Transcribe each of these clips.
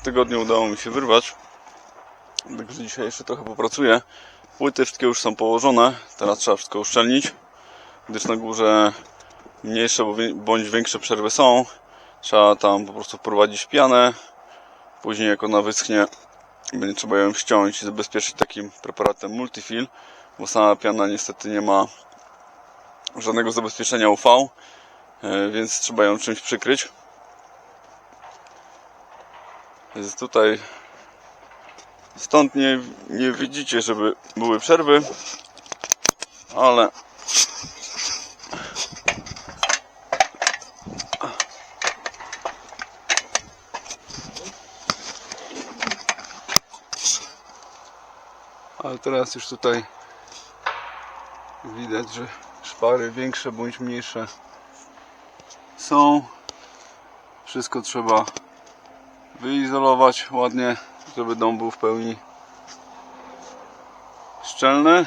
w tygodniu udało mi się wyrwać. Także dzisiaj jeszcze trochę popracuję. Płyty wszystkie już są położone. Teraz trzeba wszystko uszczelnić. Gdyż na górze mniejsze bądź większe przerwy są. Trzeba tam po prostu wprowadzić pianę. Później jak ona wyschnie, będzie trzeba ją ściąć i zabezpieczyć takim preparatem Multifil, bo sama piana niestety nie ma żadnego zabezpieczenia UV, e, więc trzeba ją czymś przykryć. Więc tutaj stąd nie, nie widzicie, żeby były przerwy, ale ale teraz już tutaj widać, że szpary większe bądź mniejsze są. Wszystko trzeba wyizolować ładnie, żeby dom był w pełni szczelny.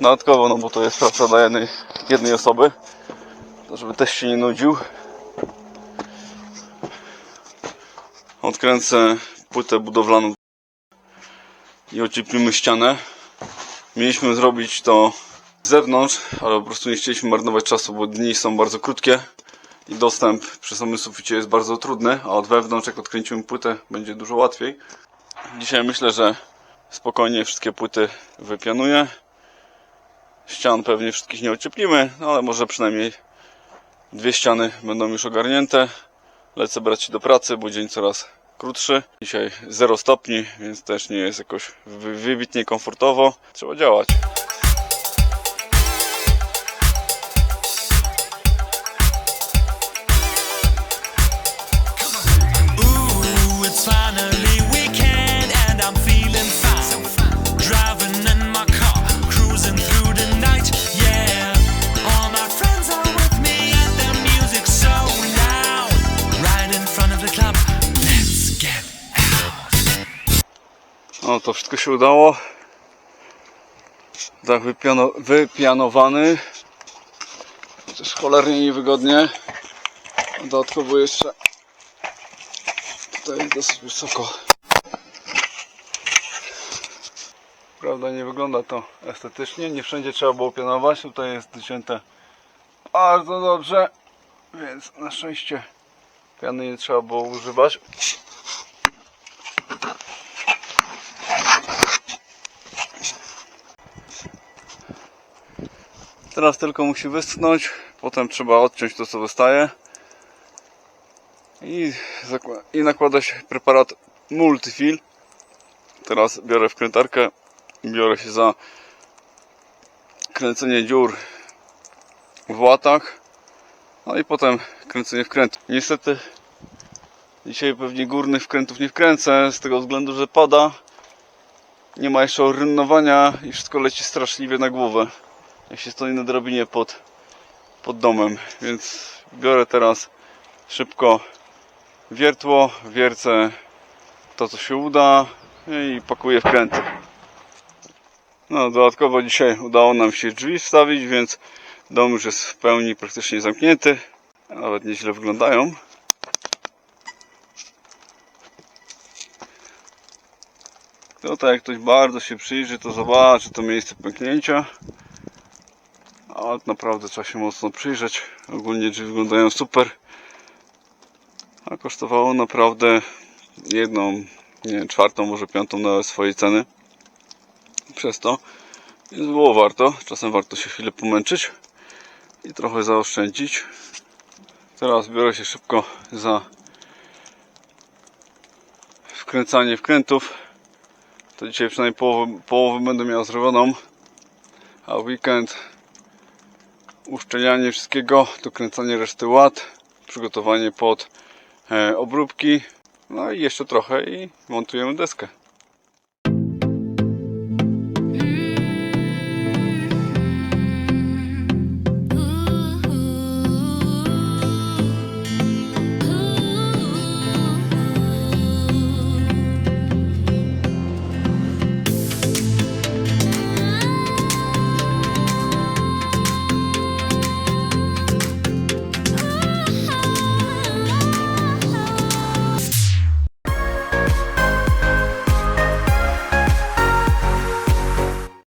Dodatkowo, no bo to jest praca dla jednej, jednej osoby, to żeby też się nie nudził. Odkręcę płytę budowlaną i ocieplimy ścianę. Mieliśmy zrobić to z zewnątrz, ale po prostu nie chcieliśmy marnować czasu, bo dni są bardzo krótkie i dostęp przy samym suficie jest bardzo trudny, a od wewnątrz jak odkręcimy płytę będzie dużo łatwiej. Dzisiaj myślę, że spokojnie wszystkie płyty wypianuję. Ścian pewnie wszystkich nie ocieplimy, no ale może przynajmniej dwie ściany będą już ogarnięte. Lecę brać się do pracy, bo dzień coraz krótszy. Dzisiaj 0 stopni, więc też nie jest jakoś wy- wybitnie komfortowo. Trzeba działać. No to wszystko się udało. Dach wypiano, wypianowany. Chociaż cholernie niewygodnie. Dodatkowo jeszcze tutaj jest dosyć wysoko. Prawda nie wygląda to estetycznie. Nie wszędzie trzeba było pianować. Tutaj jest docięte bardzo dobrze. Więc na szczęście piany nie trzeba było używać. Teraz tylko musi wyschnąć, potem trzeba odciąć to co wystaje i, i nakładać preparat Multifil. Teraz biorę wkrętarkę i biorę się za kręcenie dziur w łatach, no i potem kręcenie wkrętów. Niestety dzisiaj pewnie górnych wkrętów nie wkręcę z tego względu, że pada. Nie ma jeszcze orynnowania i wszystko leci straszliwie na głowę jak się stoi na drabinie pod, pod domem. Więc biorę teraz szybko wiertło, wiercę to co się uda i pakuję wkręty. No, dodatkowo dzisiaj udało nam się drzwi wstawić, więc dom już jest w pełni praktycznie zamknięty. Nawet nieźle wyglądają. Tutaj jak ktoś bardzo się przyjrzy, to zobaczy to miejsce pęknięcia. Ale naprawdę trzeba się mocno przyjrzeć. Ogólnie drzwi wyglądają super. A kosztowało naprawdę jedną, nie wiem, czwartą, może piątą na swojej ceny. Przez to. Więc było warto. Czasem warto się chwilę pomęczyć i trochę zaoszczędzić. Teraz biorę się szybko za wkręcanie wkrętów. To dzisiaj przynajmniej połowę, połowę będę miał zrobioną. A weekend uszczelnianie wszystkiego, dokręcanie reszty ład, przygotowanie pod e, obróbki, no i jeszcze trochę i montujemy deskę.